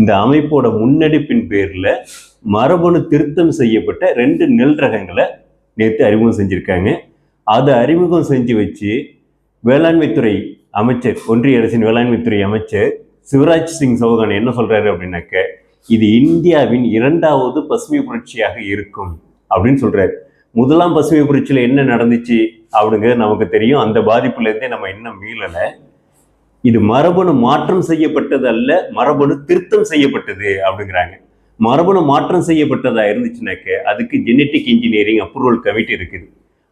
இந்த அமைப்போட முன்னெடுப்பின் பேரில் மரபணு திருத்தம் செய்யப்பட்ட ரெண்டு நெல் ரகங்களை நேற்று அறிமுகம் செஞ்சுருக்காங்க. அதை அறிமுகம் செஞ்சு வச்சு வேளாண்மைத்துறை அமைச்சர் ஒன்றிய அரசின் வேளாண்மைத்துறை அமைச்சர் சிவராஜ் சிங் சௌகான் என்ன சொல்கிறாரு அப்படின்னாக்க இது இந்தியாவின் இரண்டாவது பசுமை புரட்சியாக இருக்கும் அப்படின்னு சொல்கிறாரு முதலாம் பசுமை புரட்சியில் என்ன நடந்துச்சு? அப்படிங்கிறது நமக்கு தெரியும். அந்த பாதிப்புலேருந்தே நம்ம இன்னும் மீளலை. இது மரபணு மாற்றம் செய்யப்பட்டது அல்ல மரபணு திருத்தம் செய்யப்பட்டது அப்படிங்கிறாங்க. மரபணு மாற்றம் செய்யப்பட்டதா இருந்துச்சுனாக்க அதுக்கு ஜெனட்டிக் இன்ஜினியரிங் அப்ரூவல் கமிட்டி இருக்குது.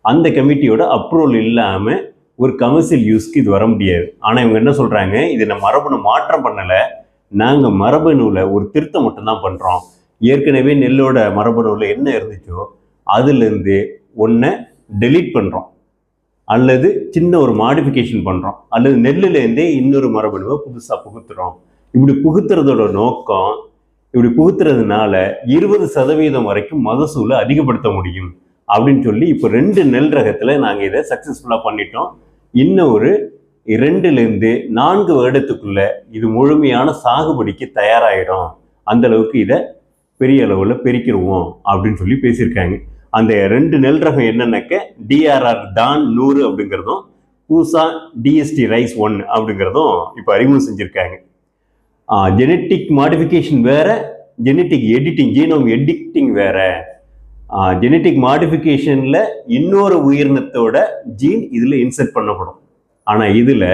அந்த கமிட்டியோட அப்ரூவல் இல்லாமல் ஒரு கமர்ஷியல் யூஸ்க்கு இது வர முடியாது. ஆனால் இவங்க என்ன சொல்கிறாங்க இது நம்ம மரபணு மாற்றம் பண்ணலை. நாங்கள் மரபணுவில் ஒரு திருத்தம் மட்டும்தான் பண்ணுறோம் ஏற்கனவே நெல்லோட மரபணுவில் என்ன இருந்துச்சோ அதுலேருந்து ஒன்றை டெலீட் பண்ணுறோம் அல்லது சின்ன ஒரு மாடிஃபிகேஷன் பண்ணுறோம் அல்லது நெல்லுலேருந்தே இன்னொரு மரபணுவை புதுசாக புகுத்துறோம். இப்படி புகுத்துறதோட நோக்கம் இப்படி புகுத்துறதுனால இருபது சதவீதம் வரைக்கும் மகசூலை அதிகப்படுத்த முடியும் அப்படின்னு சொல்லி இப்போ ரெண்டு நெல் ரகத்தில் நாங்கள் இதை சக்ஸஸ்ஃபுல்லாக பண்ணிட்டோம். இன்னும் ஒரு இரண்டுலேருந்து நான்கு வருடத்துக்குள்ள இது முழுமையான சாகுபடிக்கு தயாராகிடும் அந்த அளவுக்கு இதை பெரிய அளவில் பெருக்கிடுவோம் அப்படின்னு சொல்லி பேசியிருக்காங்க. அந்த ரெண்டு நெல் ரகம் என்னன்னாக்க டிஆர்ஆர் தான் நூறு அப்படிங்கிறதும் பூசா டிஎஸ்டி ரைஸ் ஒன் அப்படிங்கிறதும் இப்போ அறிமுகம் செஞ்சுருக்காங்க. ஜெனட்டிக் மாடிஃபிகேஷன் வேற ஜெனட்டிக் எடிட்டிங் ஜீனோம் எடிட்டிங் வேற. ஜெனட்டிக் மாடிஃபிகேஷனில் இன்னொரு உயிரினத்தோட ஜீன் இதில் இன்செர்ட் பண்ணப்படும். ஆனால் இதில்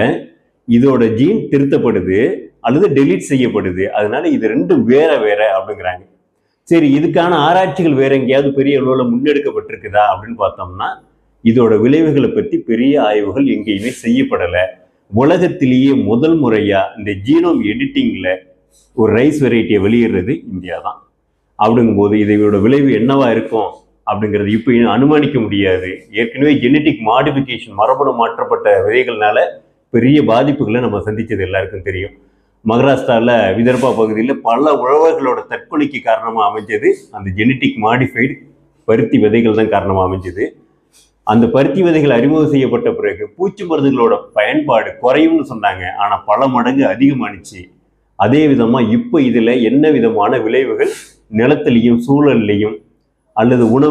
இதோட ஜீன் திருத்தப்படுது அல்லது டெலீட் செய்யப்படுது. அதனால இது ரெண்டும் வேற வேற அப்படிங்கிறாங்க. சரி இதுக்கான ஆராய்ச்சிகள் வேற எங்கேயாவது பெரிய அளவில் முன்னெடுக்கப்பட்டிருக்குதா அப்படின்னு பார்த்தோம்னா இதோட விளைவுகளை பற்றி பெரிய ஆய்வுகள் எங்கேயுமே செய்யப்படலை. உலகத்திலேயே முதல் முறையாக இந்த ஜீனோம் எடிட்டிங்கில் ஒரு ரைஸ் வெரைட்டியை வெளியிடுறது இந்தியா தான். அப்படிங்கும்போது இதோட விளைவு என்னவா இருக்கும் அப்படிங்கிறது இப்போ அனுமானிக்க முடியாது. ஏற்கனவே ஜெனட்டிக் மாடிஃபிகேஷன் மரபணு மாற்றப்பட்ட விதைகள்னால பெரிய பாதிப்புகளை நம்ம சந்தித்தது எல்லாருக்கும் தெரியும். மகாராஷ்டிராவில் விதர்பா பகுதியில் பல உழவர்களோட தற்கொலைக்கு காரணமாக அமைஞ்சது அந்த ஜெனட்டிக் மாடிஃபைடு பருத்தி விதைகள் தான் காரணமாக அமைஞ்சது. அந்த பருத்தி விதைகள் அறிமுகம் செய்யப்பட்ட பிறகு பூச்சி மருந்துகளோட பயன்பாடு குறையும்னு சொன்னாங்க. ஆனால் பல மடங்கு அதிகமானுச்சு. அதே விதமாக இப்போ இதில் என்ன விதமான விளைவுகள் நிலத்திலையும் சூழல்லையும் அல்லது உணவு